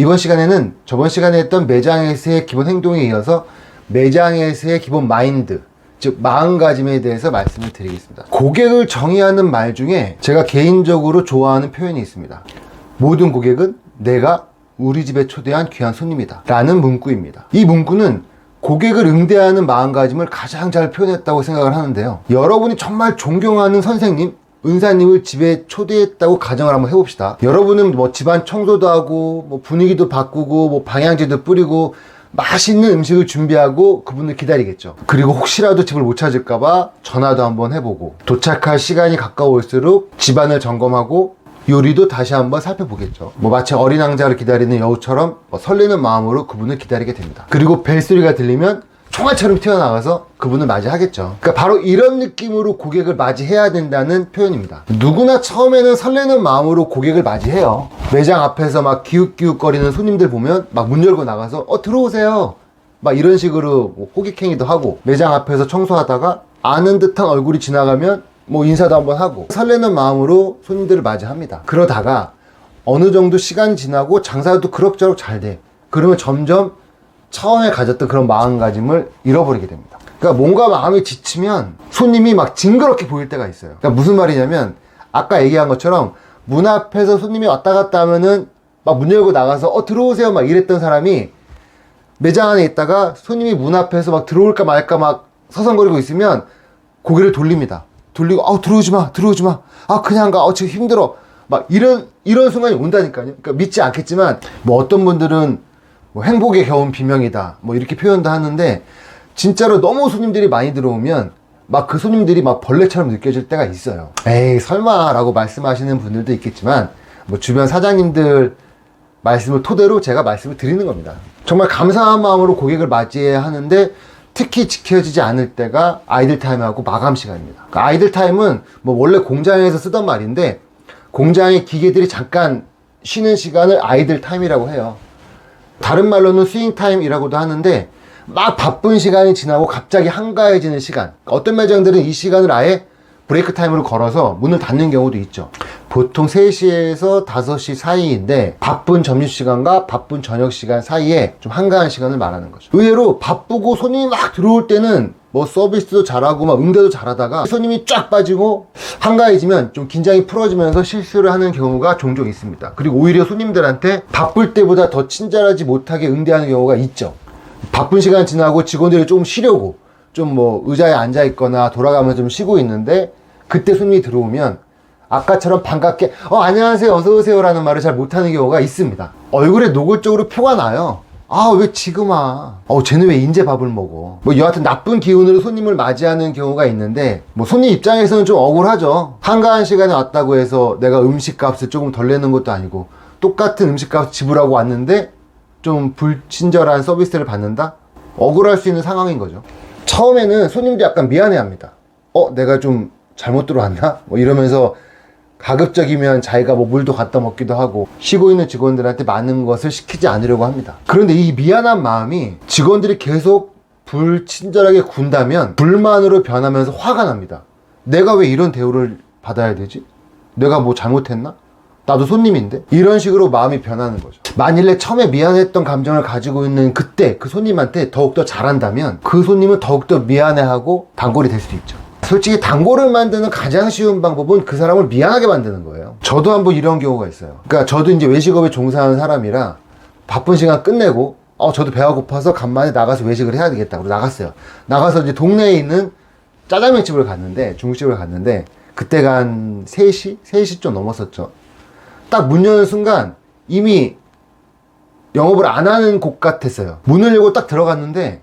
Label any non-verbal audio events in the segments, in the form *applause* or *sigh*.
이번 시간에는 저번 시간에 했던 매장에서의 기본 행동에 이어서 매장에서의 기본 마인드, 즉 마음가짐에 대해서 말씀을 드리겠습니다. 고객을 정의하는 말 중에 제가 개인적으로 좋아하는 표현이 있습니다. 모든 고객은 내가 우리 집에 초대한 귀한 손님이다. 라는 문구입니다. 이 문구는 고객을 응대하는 마음가짐을 가장 잘 표현했다고 생각을 하는데요. 여러분이 정말 존경하는 선생님, 은사님을 집에 초대했다고 가정을 한번 해봅시다. 여러분은 뭐 집안 청소도 하고, 뭐 분위기도 바꾸고, 뭐 방향제도 뿌리고, 맛있는 음식을 준비하고 그분을 기다리겠죠. 그리고 혹시라도 집을 못 찾을까봐 전화도 한번 해보고, 도착할 시간이 가까울수록 집안을 점검하고, 요리도 다시 한번 살펴보겠죠. 뭐 마치 어린 왕자를 기다리는 여우처럼 뭐 설레는 마음으로 그분을 기다리게 됩니다. 그리고 벨소리가 들리면 총알처럼 튀어나가서 그분을 맞이하겠죠. 그러니까 바로 이런 느낌으로 고객을 맞이해야 된다는 표현입니다. 누구나 처음에는 설레는 마음으로 고객을 맞이해요. 매장 앞에서 막 기웃기웃거리는 손님들 보면 막 문 열고 나가서 어 들어오세요. 막 이런 식으로 뭐 호객행위도 하고 매장 앞에서 청소하다가 아는 듯한 얼굴이 지나가면 뭐 인사도 한번 하고 설레는 마음으로 손님들을 맞이합니다. 그러다가 어느 정도 시간이 지나고 장사도 그럭저럭 잘 돼. 그러면 점점 처음에 가졌던 그런 마음가짐을 잃어버리게 됩니다. 그러니까 뭔가 마음이 지치면 손님이 막 징그럽게 보일 때가 있어요. 그러니까 무슨 말이냐면 아까 얘기한 것처럼 문 앞에서 손님이 왔다 갔다 하면은 막 문 열고 나가서 어 들어오세요 막 이랬던 사람이 매장 안에 있다가 손님이 문 앞에서 막 들어올까 말까 막 서성거리고 있으면 고개를 돌립니다. 돌리고 아 들어오지 마 들어오지 마아 그냥 가어 지금 힘들어 막 이런 이런 순간이 온다니까요. 그러니까 믿지 않겠지만 뭐 어떤 분들은 뭐 행복에 겨운 비명이다 뭐 이렇게 표현도 하는데 진짜로 너무 손님들이 많이 들어오면 막 그 손님들이 막 벌레처럼 느껴질 때가 있어요. 에이 설마 라고 말씀하시는 분들도 있겠지만 뭐 주변 사장님들 말씀을 토대로 제가 말씀을 드리는 겁니다. 정말 감사한 마음으로 고객을 맞이해야 하는데 특히 지켜지지 않을 때가 아이들 타임하고 마감 시간입니다. 그러니까 아이들 타임은 뭐 원래 공장에서 쓰던 말인데 공장의 기계들이 잠깐 쉬는 시간을 아이들 타임이라고 해요. 다른 말로는 스윙 타임이라고도 하는데 막 바쁜 시간이 지나고 갑자기 한가해지는 시간. 어떤 매장들은 이 시간을 아예 브레이크 타임으로 걸어서 문을 닫는 경우도 있죠. 보통 3시에서 5시 사이인데 바쁜 점심시간과 바쁜 저녁시간 사이에 좀 한가한 시간을 말하는 거죠. 의외로 바쁘고 손님이 막 들어올 때는 뭐 서비스도 잘하고 막 응대도 잘하다가 손님이 쫙 빠지고 한가해지면 좀 긴장이 풀어지면서 실수를 하는 경우가 종종 있습니다. 그리고 오히려 손님들한테 바쁠 때보다 더 친절하지 못하게 응대하는 경우가 있죠. 바쁜 시간 지나고 직원들이 조금 쉬려고 좀 뭐 의자에 앉아 있거나 돌아가면서 좀 쉬고 있는데 그때 손님이 들어오면 아까처럼 반갑게 어 안녕하세요 어서 오세요라는 말을 잘 못하는 경우가 있습니다. 얼굴에 노골적으로 표가 나요. 아 왜 지금 와? 어 쟤는 왜 인제 밥을 먹어? 뭐 여하튼 나쁜 기운으로 손님을 맞이하는 경우가 있는데 뭐 손님 입장에서는 좀 억울하죠. 한가한 시간에 왔다고 해서 내가 음식값을 조금 덜 내는 것도 아니고 똑같은 음식값 지불하고 왔는데 좀 불친절한 서비스를 받는다? 억울할 수 있는 상황인 거죠. 처음에는 손님들이 약간 미안해합니다. 어, 내가 좀 잘못 들어왔나? 뭐 이러면서 가급적이면 자기가 뭐 물도 갖다 먹기도 하고 쉬고 있는 직원들한테 많은 것을 시키지 않으려고 합니다. 그런데 이 미안한 마음이 직원들이 계속 불친절하게 군다면 불만으로 변하면서 화가 납니다. 내가 왜 이런 대우를 받아야 되지? 내가 뭐 잘못했나? 나도 손님인데? 이런 식으로 마음이 변하는 거죠. 만일에 처음에 미안했던 감정을 가지고 있는 그때 그 손님한테 더욱더 잘한다면 그 손님은 더욱더 미안해하고 단골이 될 수도 있죠. 솔직히 단골을 만드는 가장 쉬운 방법은 그 사람을 미안하게 만드는 거예요. 저도 한번 이런 경우가 있어요. 그러니까 저도 이제 외식업에 종사하는 사람이라 바쁜 시간 끝내고 어 저도 배가 고파서 간만에 나가서 외식을 해야 되겠다. 고 나갔어요. 나가서 이제 동네에 있는 짜장면 집을 갔는데 중국집을 갔는데 그때가 한 3시? 3시 좀 넘었었죠. 딱 문 여는 순간 이미 영업을 안 하는 곳 같았어요. 문을 열고 딱 들어갔는데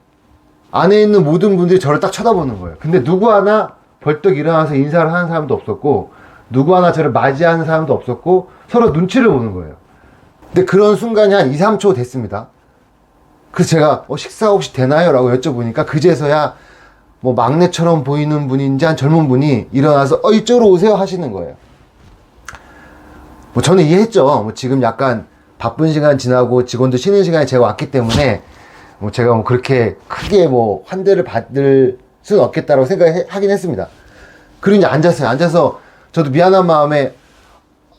안에 있는 모든 분들이 저를 딱 쳐다보는 거예요. 근데 누구 하나 벌떡 일어나서 인사를 하는 사람도 없었고 누구 하나 저를 맞이하는 사람도 없었고 서로 눈치를 보는 거예요. 근데 그런 순간이 한 2, 3초 됐습니다. 그래서 제가 어, 식사 혹시 되나요? 라고 여쭤보니까 그제서야 뭐 막내처럼 보이는 분인지 한 젊은 분이 일어나서 어 이쪽으로 오세요 하시는 거예요. 뭐 저는 이해했죠. 뭐 지금 약간 바쁜 시간 지나고 직원도 쉬는 시간에 제가 왔기 때문에 뭐 제가 뭐 그렇게 크게 뭐 환대를 받을 수는 없겠다라고 생각하긴 했습니다. 그리고 이제 앉았어요. 앉아서 저도 미안한 마음에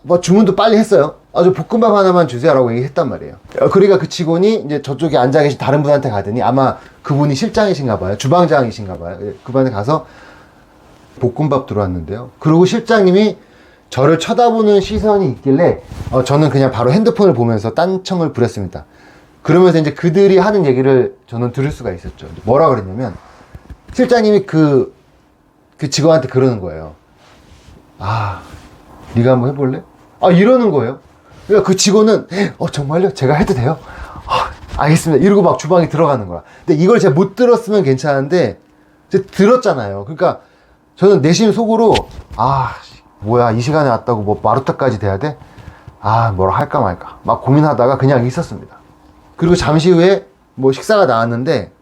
뭐 주문도 빨리 했어요. 아, 저 볶음밥 하나만 주세요라고 얘기했단 말이에요. 어, 그러니까 그 직원이 이제 저쪽에 앉아 계신 다른 분한테 가더니 아마 그분이 실장이신가 봐요. 주방장이신가 봐요. 예, 그분한테 가서 볶음밥 들어왔는데요. 그리고 실장님이 저를 쳐다보는 시선이 있길래 어, 저는 그냥 바로 핸드폰을 보면서 딴청을 부렸습니다. 그러면서 이제 그들이 하는 얘기를 저는 들을 수가 있었죠. 뭐라 그랬냐면 실장님이 그, 그 직원한테 그러는 거예요. 아, 네가 한번 해볼래? 아, 이러는 거예요. 그러니까 그 직원은 어 정말요? 제가 해도 돼요? 아, 알겠습니다. 이러고 막 주방에 들어가는 거야. 근데 이걸 제가 못 들었으면 괜찮은데 제가 들었잖아요. 그러니까 저는 내심 속으로 아 씨, 뭐야 이 시간에 왔다고 뭐 마루타까지 돼야 돼? 아 뭐라 할까 말까 막 고민하다가 그냥 있었습니다. 그리고 잠시 후에 뭐 식사가 나왔는데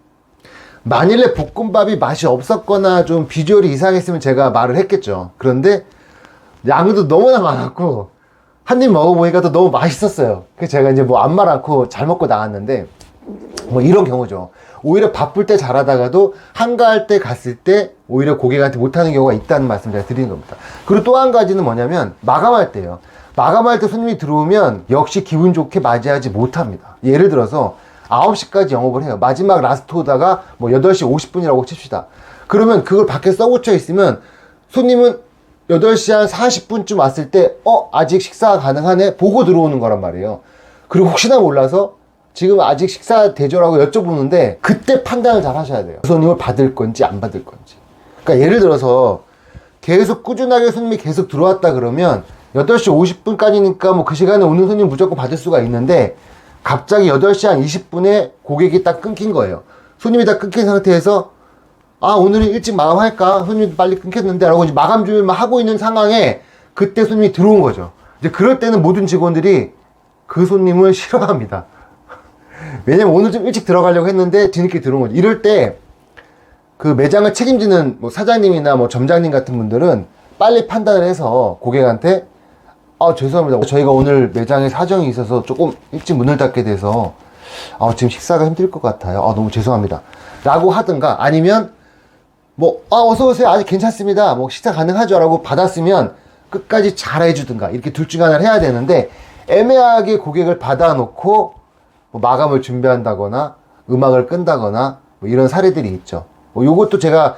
만일에 볶음밥이 맛이 없었거나 좀 비주얼이 이상했으면 제가 말을 했겠죠. 그런데 양도 너무나 많았고 한 입 먹어보니까 또 너무 맛있었어요. 그래서 제가 이제 뭐 아무 말 않고 잘 먹고 나왔는데 뭐 이런 경우죠. 오히려 바쁠 때 잘하다가도 한가할 때 갔을 때 오히려 고객한테 못하는 경우가 있다는 말씀 제가 드리는 겁니다. 그리고 또 한 가지는 뭐냐면 마감할 때요. 마감할 때 손님이 들어오면 역시 기분 좋게 맞이하지 못합니다. 예를 들어서 9시까지 영업을 해요. 마지막 라스트 오다가 뭐 8시 50분이라고 칩시다. 그러면 그걸 밖에 써붙여 있으면 손님은 8시 한 40분쯤 왔을 때, 어, 아직 식사 가능하네? 보고 들어오는 거란 말이에요. 그리고 혹시나 몰라서 지금 아직 식사 되죠라고 여쭤보는데 그때 판단을 잘 하셔야 돼요. 그 손님을 받을 건지 안 받을 건지. 그러니까 예를 들어서 계속 꾸준하게 손님이 계속 들어왔다 그러면 8시 50분까지니까 뭐 그 시간에 오는 손님 무조건 받을 수가 있는데 갑자기 8시 한 20분에 고객이 딱 끊긴 거예요. 손님이 다 끊긴 상태에서 아, 오늘은 일찍 마감할까? 손님이 빨리 끊겼는데, 라고 이제 마감 준비만 하고 있는 상황에 그때 손님이 들어온 거죠. 이제 그럴 때는 모든 직원들이 그 손님을 *laughs* 싫어합니다. 왜냐면 오늘 좀 일찍 들어가려고 했는데 뒤늦게 들어온 거죠. 이럴 때 그 매장을 책임지는 뭐 사장님이나 뭐 점장님 같은 분들은 빨리 판단을 해서 고객한테 아, 죄송합니다. 저희가 오늘 매장에 사정이 있어서 조금 일찍 문을 닫게 돼서 아, 지금 식사가 힘들 것 같아요. 아, 너무 죄송합니다. 라고 하든가 아니면 뭐, 아, 어서오세요. 아직 괜찮습니다. 뭐, 식사 가능하죠. 라고 받았으면 끝까지 잘 해주든가. 이렇게 둘 중 하나를 해야 되는데, 애매하게 고객을 받아놓고, 뭐 마감을 준비한다거나, 음악을 끈다거나, 뭐 이런 사례들이 있죠. 뭐, 요것도 제가,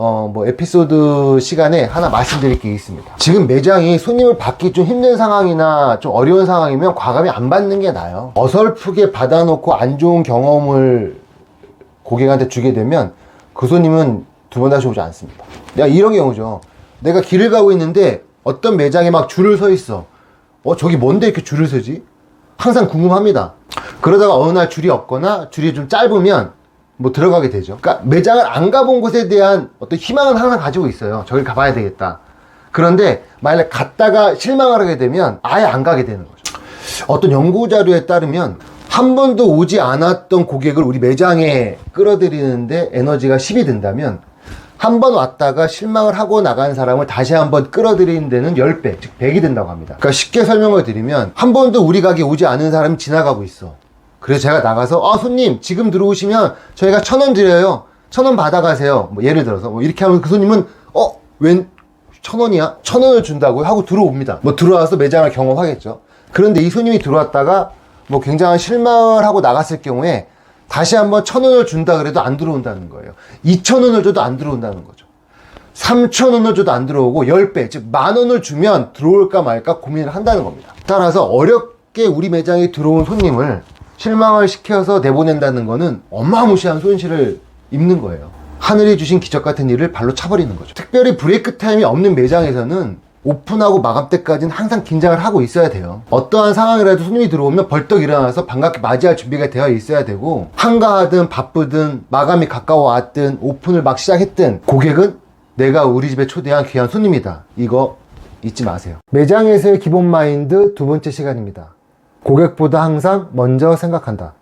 어, 뭐, 에피소드 시간에 하나 말씀드릴 게 있습니다. 지금 매장이 손님을 받기 좀 힘든 상황이나 좀 어려운 상황이면 과감히 안 받는 게 나아요. 어설프게 받아놓고 안 좋은 경험을 고객한테 주게 되면 그 손님은 두 번 다시 오지 않습니다. 야, 이런 경우죠. 내가 길을 가고 있는데 어떤 매장에 막 줄을 서 있어. 어, 저기 뭔데 이렇게 줄을 서지? 항상 궁금합니다. 그러다가 어느 날 줄이 없거나 줄이 좀 짧으면 뭐 들어가게 되죠. 그러니까 매장을 안 가본 곳에 대한 어떤 희망은 항상 가지고 있어요. 저길 가봐야 되겠다. 그런데 만약 갔다가 실망을 하게 되면 아예 안 가게 되는 거죠. 어떤 연구 자료에 따르면 한 번도 오지 않았던 고객을 우리 매장에 끌어들이는데 에너지가 10이 든다면 한 번 왔다가 실망을 하고 나간 사람을 다시 한 번 끌어들이는 데는 10배, 즉 100이 된다고 합니다. 그러니까 쉽게 설명을 드리면 한 번도 우리 가게 오지 않은 사람이 지나가고 있어. 그래서 제가 나가서 아 손님 지금 들어오시면 저희가 천 원 드려요. 천 원 받아가세요. 뭐 예를 들어서 뭐 이렇게 하면 그 손님은 어웬 천 원이야? 천 원을 준다고요? 하고 들어옵니다. 뭐 들어와서 매장을 경험하겠죠. 그런데 이 손님이 들어왔다가 뭐 굉장한 실망을 하고 나갔을 경우에 다시 한번 천 원을 준다 그래도 안 들어온다는 거예요. 이천 원을 줘도 안 들어온다는 거죠. 삼천 원을 줘도 안 들어오고 열 배, 즉 만 원을 주면 들어올까 말까 고민을 한다는 겁니다. 따라서 어렵게 우리 매장에 들어온 손님을 실망을 시켜서 내보낸다는 거는 어마무시한 손실을 입는 거예요. 하늘이 주신 기적 같은 일을 발로 차버리는 거죠. 특별히 브레이크 타임이 없는 매장에서는 오픈하고 마감 때까지는 항상 긴장을 하고 있어야 돼요. 어떠한 상황이라도 손님이 들어오면 벌떡 일어나서 반갑게 맞이할 준비가 되어 있어야 되고 한가하든 바쁘든 마감이 가까워 왔든 오픈을 막 시작했든 고객은 내가 우리 집에 초대한 귀한 손님이다. 이거 잊지 마세요. 매장에서의 기본 마인드 두 번째 시간입니다. 고객보다 항상 먼저 생각한다.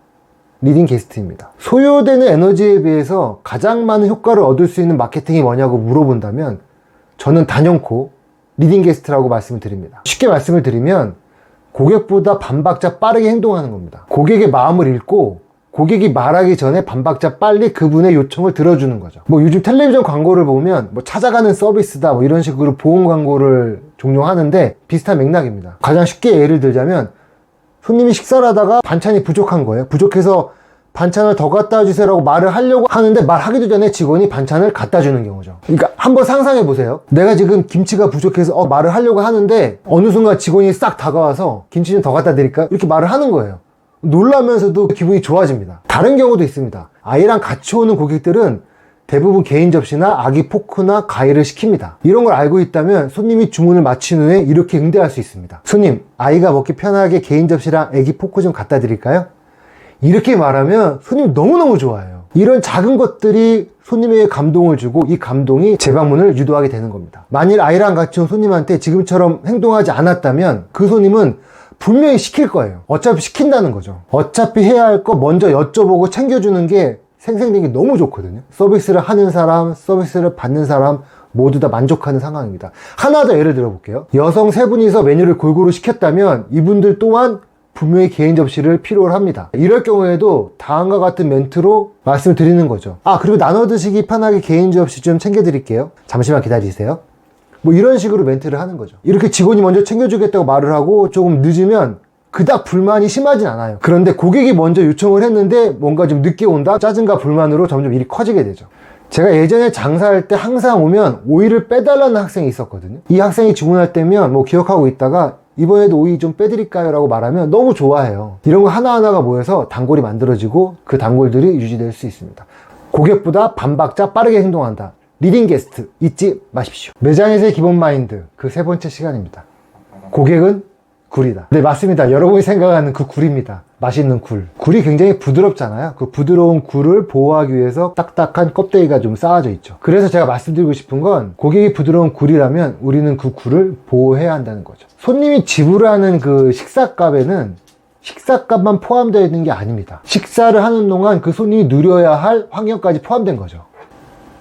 리딩 게스트입니다. 소요되는 에너지에 비해서 가장 많은 효과를 얻을 수 있는 마케팅이 뭐냐고 물어본다면 저는 단연코 리딩 게스트라고 말씀을 드립니다. 쉽게 말씀을 드리면 고객보다 반박자 빠르게 행동하는 겁니다. 고객의 마음을 읽고 고객이 말하기 전에 반박자 빨리 그분의 요청을 들어주는 거죠. 뭐 요즘 텔레비전 광고를 보면 뭐 찾아가는 서비스다 뭐 이런 식으로 보험 광고를 종종 하는데 비슷한 맥락입니다. 가장 쉽게 예를 들자면 손님이 식사를 하다가 반찬이 부족한 거예요. 부족해서 반찬을 더 갖다 주세요라고 말을 하려고 하는데 말하기도 전에 직원이 반찬을 갖다 주는 경우죠. 그러니까 한번 상상해 보세요. 내가 지금 김치가 부족해서 어, 말을 하려고 하는데 어느 순간 직원이 싹 다가와서 김치 좀 더 갖다 드릴까요? 이렇게 말을 하는 거예요. 놀라면서도 기분이 좋아집니다. 다른 경우도 있습니다. 아이랑 같이 오는 고객들은 대부분 개인 접시나 아기 포크나 가위를 시킵니다. 이런 걸 알고 있다면 손님이 주문을 마친 후에 이렇게 응대할 수 있습니다. 손님, 아이가 먹기 편하게 개인 접시랑 아기 포크 좀 갖다 드릴까요? 이렇게 말하면 손님 너무너무 좋아해요. 이런 작은 것들이 손님에게 감동을 주고 이 감동이 재방문을 유도하게 되는 겁니다. 만일 아이랑 같이 온 손님한테 지금처럼 행동하지 않았다면 그 손님은 분명히 시킬 거예요. 어차피 시킨다는 거죠. 어차피 해야 할 거 먼저 여쭤보고 챙겨주는 게 생생되기 너무 좋거든요. 서비스를 하는 사람, 서비스를 받는 사람 모두 다 만족하는 상황입니다. 하나 더 예를 들어 볼게요. 여성 세 분이서 메뉴를 골고루 시켰다면 이분들 또한 분명히 개인 접시를 필요로 합니다. 이럴 경우에도 다음과 같은 멘트로 말씀을 드리는 거죠. 아, 그리고 나눠 드시기 편하게 개인 접시 좀 챙겨 드릴게요. 잠시만 기다리세요. 뭐 이런 식으로 멘트를 하는 거죠. 이렇게 직원이 먼저 챙겨주겠다고 말을 하고 조금 늦으면 그닥 불만이 심하진 않아요. 그런데 고객이 먼저 요청을 했는데 뭔가 좀 늦게 온다? 짜증과 불만으로 점점 일이 커지게 되죠. 제가 예전에 장사할 때 항상 오면 오이를 빼달라는 학생이 있었거든요. 이 학생이 주문할 때면 뭐 기억하고 있다가 이번에도 오이 좀 빼드릴까요? 라고 말하면 너무 좋아해요. 이런 거 하나하나가 모여서 단골이 만들어지고 그 단골들이 유지될 수 있습니다. 고객보다 반박자 빠르게 행동한다. 리딩 게스트 잊지 마십시오. 매장에서의 기본 마인드 그 세 번째 시간입니다. 고객은 굴이다. 네, 맞습니다. 여러분이 생각하는 그 굴입니다. 맛있는 굴. 굴이 굉장히 부드럽잖아요. 그 부드러운 굴을 보호하기 위해서 딱딱한 껍데기가 좀 쌓아져 있죠. 그래서 제가 말씀드리고 싶은 건 고객이 부드러운 굴이라면 우리는 그 굴을 보호해야 한다는 거죠. 손님이 지불하는 그 식사값에는 식사값만 포함되어 있는 게 아닙니다. 식사를 하는 동안 그 손님이 누려야 할 환경까지 포함된 거죠.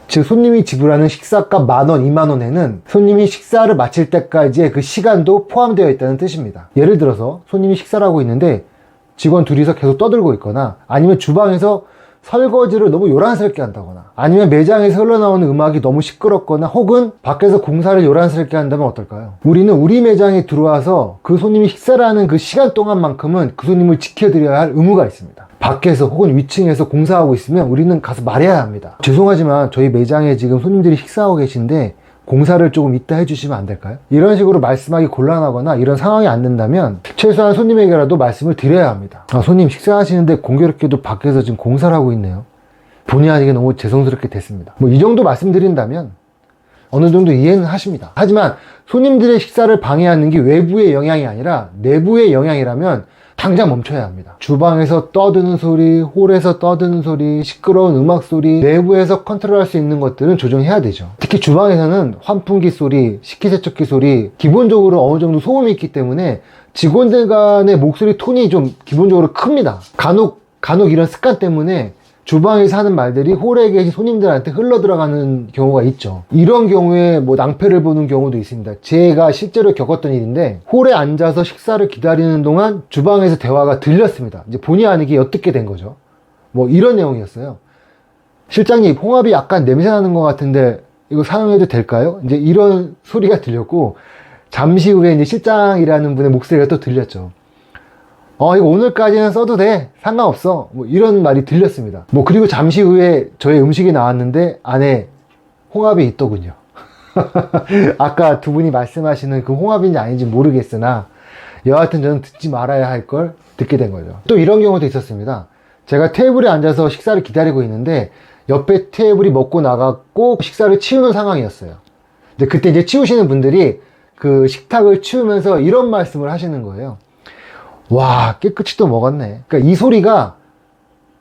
즉 손님이 지불하는 식사값 만원, 이만원에는 손님이 식사를 마칠 때까지의 그 시간도 포함되어 있다는 뜻입니다. 예를 들어서 손님이 식사를 하고 있는데 직원 둘이서 계속 떠들고 있거나 아니면 주방에서 설거지를 너무 요란스럽게 한다거나 아니면 매장에서 흘러나오는 음악이 너무 시끄럽거나 혹은 밖에서 공사를 요란스럽게 한다면 어떨까요? 우리는 우리 매장에 들어와서 그 손님이 식사를 하는 그 시간 동안만큼은 그 손님을 지켜드려야 할 의무가 있습니다. 밖에서 혹은 위층에서 공사하고 있으면 우리는 가서 말해야 합니다. 죄송하지만 저희 매장에 지금 손님들이 식사하고 계신데 공사를 조금 이따 해주시면 안 될까요? 이런 식으로 말씀하기 곤란하거나 이런 상황이 안 된다면 최소한 손님에게라도 말씀을 드려야 합니다. 아, 손님 식사하시는데 공교롭게도 밖에서 지금 공사를 하고 있네요. 본의 아니게 너무 죄송스럽게 됐습니다. 뭐 이 정도 말씀드린다면 어느 정도 이해는 하십니다. 하지만 손님들의 식사를 방해하는 게 외부의 영향이 아니라 내부의 영향이라면 당장 멈춰야 합니다. 주방에서 떠드는 소리, 홀에서 떠드는 소리, 시끄러운 음악 소리, 내부에서 컨트롤할 수 있는 것들은 조정해야 되죠. 특히 주방에서는 환풍기 소리, 식기세척기 소리, 기본적으로 어느 정도 소음이 있기 때문에 직원들 간의 목소리 톤이 좀 기본적으로 큽니다. 간혹, 간혹 이런 습관 때문에 주방에서 하는 말들이 홀에 계신 손님들한테 흘러 들어가는 경우가 있죠. 이런 경우에 뭐 낭패를 보는 경우도 있습니다. 제가 실제로 겪었던 일인데 홀에 앉아서 식사를 기다리는 동안 주방에서 대화가 들렸습니다. 이제 본의 아니게 엿듣게 된 거죠. 뭐 이런 내용이었어요. 실장님, 홍합이 약간 냄새 나는 것 같은데 이거 사용해도 될까요? 이제 이런 소리가 들렸고 잠시 후에 이제 실장이라는 분의 목소리가 또 들렸죠. 어, 이거 오늘까지는 써도 돼. 상관없어. 뭐 이런 말이 들렸습니다. 뭐 그리고 잠시 후에 저의 음식이 나왔는데 안에 홍합이 있더군요. *laughs* 아까 두 분이 말씀하시는 그 홍합인지 아닌지 모르겠으나 여하튼 저는 듣지 말아야 할 걸 듣게 된 거죠. 또 이런 경우도 있었습니다. 제가 테이블에 앉아서 식사를 기다리고 있는데 옆에 테이블이 먹고 나갔고 식사를 치우는 상황이었어요. 근데 그때 이제 치우시는 분들이 그 식탁을 치우면서 이런 말씀을 하시는 거예요. 와, 깨끗이 또 먹었네. 그러니까 이 소리가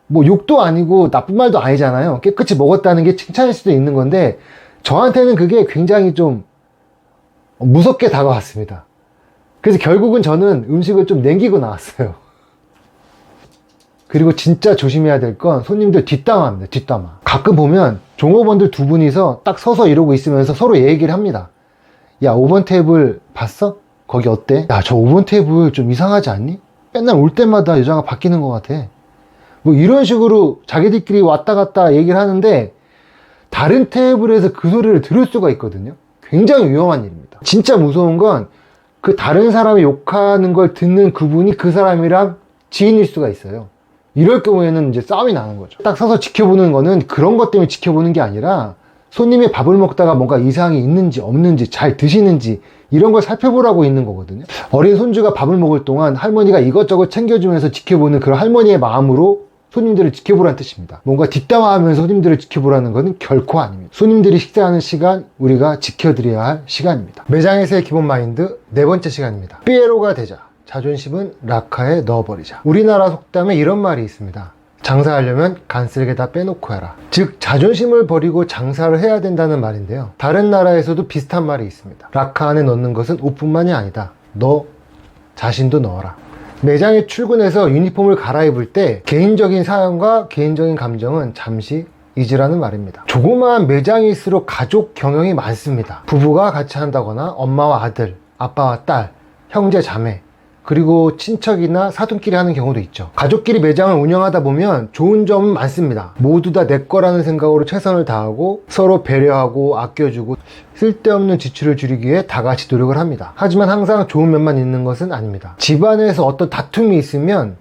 뭐 욕도 아니고 나쁜 말도 아니잖아요. 깨끗이 먹었다는 게 칭찬일 수도 있는 건데 저한테는 그게 굉장히 좀 무섭게 다가왔습니다. 그래서 결국은 저는 음식을 좀 남기고 나왔어요. 그리고 진짜 조심해야 될 건 손님들 뒷담화입니다. 뒷담화. 가끔 보면 종업원들 두 분이서 딱 서서 이러고 있으면서 서로 얘기를 합니다. 야, 5번 테이블 봤어? 거기 어때? 야, 저 5번 테이블 좀 이상하지 않니? 맨날 올 때마다 여자가 바뀌는 것 같아. 뭐 이런 식으로 자기들끼리 왔다 갔다 얘기를 하는데 다른 테이블에서 그 소리를 들을 수가 있거든요. 굉장히 위험한 일입니다. 진짜 무서운 건 그 다른 사람이 욕하는 걸 듣는 그분이 그 사람이랑 지인일 수가 있어요. 이럴 경우에는 이제 싸움이 나는 거죠. 딱 서서 지켜보는 거는 그런 것 때문에 지켜보는 게 아니라 손님이 밥을 먹다가 뭔가 이상이 있는지 없는지 잘 드시는지 이런 걸 살펴보라고 있는 거거든요. 어린 손주가 밥을 먹을 동안 할머니가 이것저것 챙겨주면서 지켜보는 그런 할머니의 마음으로 손님들을 지켜보라는 뜻입니다. 뭔가 뒷담화하면서 손님들을 지켜보라는 것은 결코 아닙니다. 손님들이 식사하는 시간 우리가 지켜드려야 할 시간입니다. 매장에서의 기본 마인드 네 번째 시간입니다. 삐에로가 되자. 자존심은 라카에 넣어버리자. 우리나라 속담에 이런 말이 있습니다. 장사하려면 간쓸게 다 빼놓고 해라. 즉, 자존심을 버리고 장사를 해야 된다는 말인데요. 다른 나라에서도 비슷한 말이 있습니다. 라카 안에 넣는 것은 옷뿐만이 아니다. 너 자신도 넣어라. 매장에 출근해서 유니폼을 갈아입을 때 개인적인 사연과 개인적인 감정은 잠시 잊으라는 말입니다. 조그마한 매장일수록 가족 경영이 많습니다. 부부가 같이 한다거나 엄마와 아들, 아빠와 딸, 형제, 자매, 그리고 친척이나 사돈끼리 하는 경우도 있죠. 가족끼리 매장을 운영하다 보면 좋은 점은 많습니다. 모두 다 내 거라는 생각으로 최선을 다하고 서로 배려하고 아껴주고 쓸데없는 지출을 줄이기 위해 다 같이 노력을 합니다. 하지만 항상 좋은 면만 있는 것은 아닙니다. 집안에서 어떤 다툼이 있으면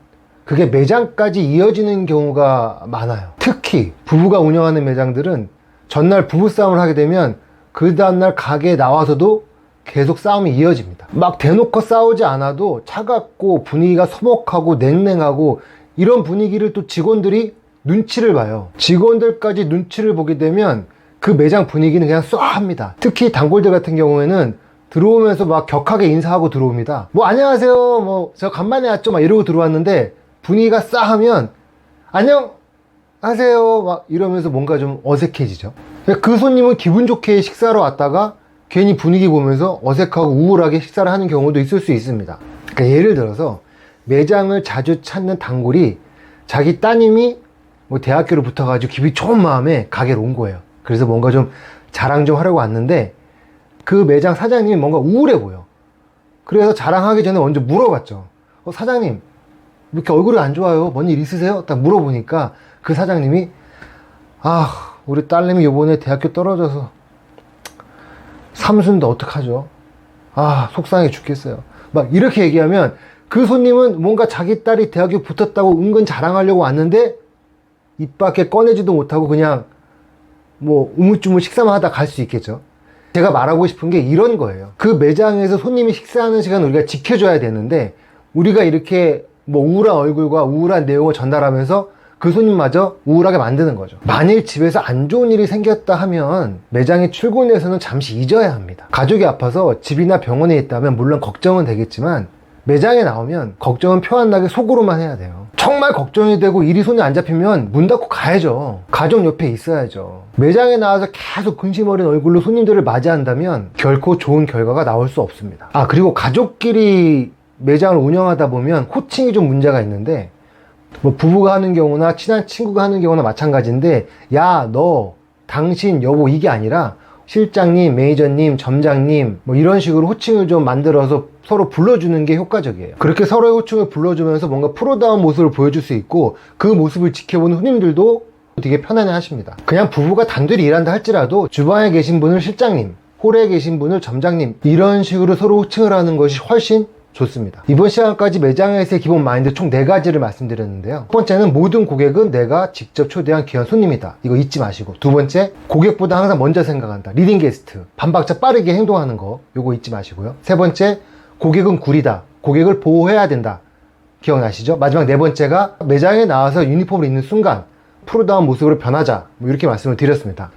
그게 매장까지 이어지는 경우가 많아요. 특히 부부가 운영하는 매장들은 전날 부부싸움을 하게 되면 그 다음날 가게에 나와서도 계속 싸움이 이어집니다. 막 대놓고 싸우지 않아도 차갑고 분위기가 서먹하고 냉랭하고 이런 분위기를 또 직원들이 눈치를 봐요. 직원들까지 눈치를 보게 되면 그 매장 분위기는 그냥 쏘합니다. 특히 단골들 같은 경우에는 들어오면서 막 격하게 인사하고 들어옵니다. 뭐 안녕하세요. 뭐저 간만에 왔죠. 막 이러고 들어왔는데 분위기가 싸하면 안녕 하세요. 막 이러면서 뭔가 좀 어색해지죠. 그 손님은 기분 좋게 식사로 왔다가 괜히 분위기 보면서 어색하고 우울하게 식사를 하는 경우도 있을 수 있습니다. 그러니까 예를 들어서 매장을 자주 찾는 단골이 자기 따님이 뭐 대학교를 붙어가지고 기분이 좋은 마음에 가게로 온 거예요. 그래서 뭔가 좀 자랑 좀 하려고 왔는데 그 매장 사장님이 뭔가 우울해 보여. 그래서 자랑하기 전에 먼저 물어봤죠. 어, 사장님, 왜 이렇게 얼굴이 안 좋아요? 뭔 일 있으세요? 딱 물어보니까 그 사장님이 아, 우리 딸내미 요번에 대학교 떨어져서 삼순도 어떡하죠? 아, 속상해 죽겠어요. 막 이렇게 얘기하면 그 손님은 뭔가 자기 딸이 대학에 붙었다고 은근 자랑하려고 왔는데 입 밖에 꺼내지도 못하고 그냥 뭐 우물쭈물 식사만 하다 갈 수 있겠죠. 제가 말하고 싶은 게 이런 거예요. 그 매장에서 손님이 식사하는 시간을 우리가 지켜줘야 되는데 우리가 이렇게 뭐 우울한 얼굴과 우울한 내용을 전달하면서 그 손님마저 우울하게 만드는 거죠. 만일 집에서 안 좋은 일이 생겼다 하면 매장에 출근해서는 잠시 잊어야 합니다. 가족이 아파서 집이나 병원에 있다면 물론 걱정은 되겠지만 매장에 나오면 걱정은 표안 나게 속으로만 해야 돼요. 정말 걱정이 되고 일이 손에 안 잡히면 문 닫고 가야죠. 가족 옆에 있어야죠. 매장에 나와서 계속 근심 어린 얼굴로 손님들을 맞이한다면 결코 좋은 결과가 나올 수 없습니다. 아, 그리고 가족끼리 매장을 운영하다 보면 호칭이 좀 문제가 있는데 뭐 부부가 하는 경우나 친한 친구가 하는 경우나 마찬가지인데 야, 너, 당신, 여보 이게 아니라 실장님, 매니저님, 점장님 뭐 이런 식으로 호칭을 좀 만들어서 서로 불러주는 게 효과적이에요. 그렇게 서로의 호칭을 불러주면서 뭔가 프로다운 모습을 보여줄 수 있고 그 모습을 지켜보는 손님들도 되게 편안해 하십니다. 그냥 부부가 단둘이 일한다 할지라도 주방에 계신 분을 실장님, 홀에 계신 분을 점장님 이런 식으로 서로 호칭을 하는 것이 훨씬 좋습니다. 이번 시간까지 매장에서의 기본 마인드 총 4가지를 말씀드렸는데요. 첫 번째는 모든 고객은 내가 직접 초대한 귀한 손님이다. 이거 잊지 마시고. 두 번째, 고객보다 항상 먼저 생각한다. 리딩 게스트. 반박자 빠르게 행동하는 거. 요거 잊지 마시고요. 세 번째, 고객은 구리다. 고객을 보호해야 된다. 기억나시죠? 마지막 네 번째가 매장에 나와서 유니폼을 입는 순간 프로다운 모습으로 변하자. 뭐 이렇게 말씀을 드렸습니다.